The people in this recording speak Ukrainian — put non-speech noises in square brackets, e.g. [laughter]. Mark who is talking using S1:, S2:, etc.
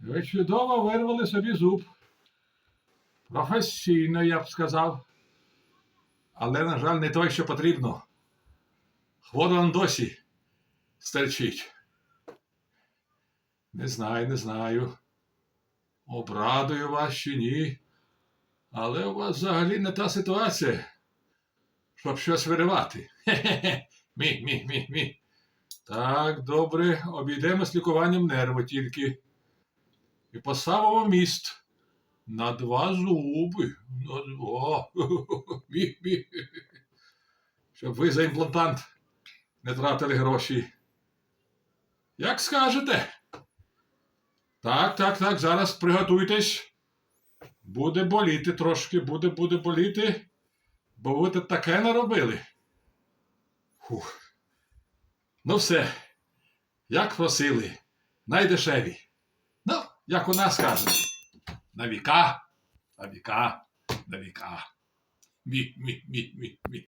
S1: Ви чудово вирвали собі зуб. Професійно, я б сказав. Але, на жаль, не той, що потрібно. Хворо он досі стерчить. Не знаю, не знаю. Обрадую вас чи ні. Але у вас взагалі не та ситуація, щоб щось виривати. Хе-хе-хе. Мі, мі, мі, мі. Так, добре, обійдемось лікуванням нерву тільки. І поставимо міст. На два зуби. На два. [laughs] Щоб ви за імплантант не тратили гроші. Як скажете? Так, так, так, зараз приготуйтесь. Буде боліти трошки, буде, буде боліти, бо ви таке наробили. Фух. Ну все, як просили, найдешеві. Як у нас кажуть, на віка, на віка, на віка. Мі, мі, мі, мі, мі.